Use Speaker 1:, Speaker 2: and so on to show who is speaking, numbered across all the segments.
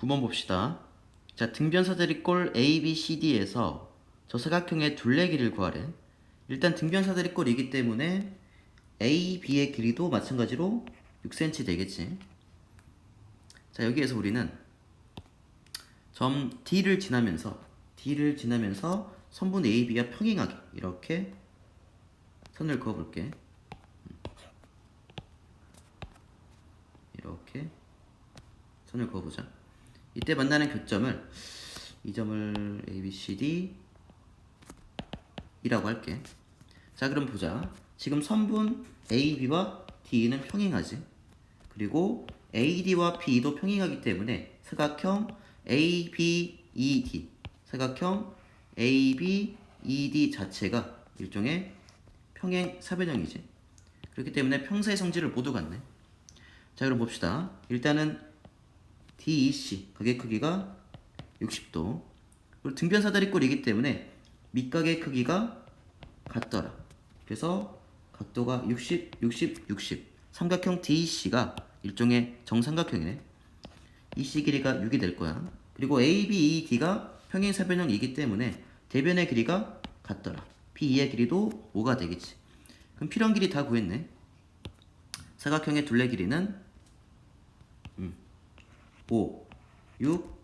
Speaker 1: 9번 봅시다. 자, 등변사다리 꼴 A, B, C, D에서 저 사각형의 둘레 길이를 구하래. 일단 등변사다리 꼴이기 때문에 A, B의 길이도 마찬가지로 6cm 되겠지. 자, 여기에서 우리는 점 D를 지나면서 D를 지나면서 선분 A, B가 평행하게 이렇게 선을 그어 볼게. 이렇게 선을 그어 보자. 이때 만나는 교점을 이 점을 A, B, C, D 이라고 할게. 자, 그럼 보자. 지금 선분 A, B와 D는 평행하지. 그리고 AD와 B도 평행하기 때문에 사각형 A, B, E, D 사각형 A, B, E, D 자체가 일종의 평행 사변형이지. 그렇기 때문에 평사의 성질을 모두 갖네. 자 그럼 봅시다. 일단은 DEC 각의 크기가 60도 그리고 등변 사다리꼴이기 때문에 밑각의 크기가 같더라. 그래서 각도가 60, 60, 60 삼각형 DEC가 일종의 정삼각형이네. EC 길이가 6이 될 거야. 그리고 ABED가 평행사변형이기 때문에 대변의 길이가 같더라. BE의 길이도 5가 되겠지. 그럼 필요한 길이 다 구했네. 사각형의 둘레 길이는 5, 6,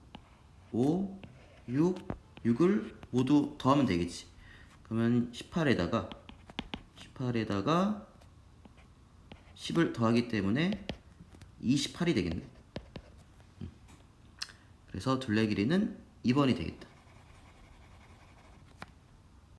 Speaker 1: 5, 6, 6을 모두 더하면 되겠지. 그러면 18에다가 18에다가 10을 더하기 때문에 28이 되겠네. 음. 그래서 둘레 길이는 2번이 되겠다.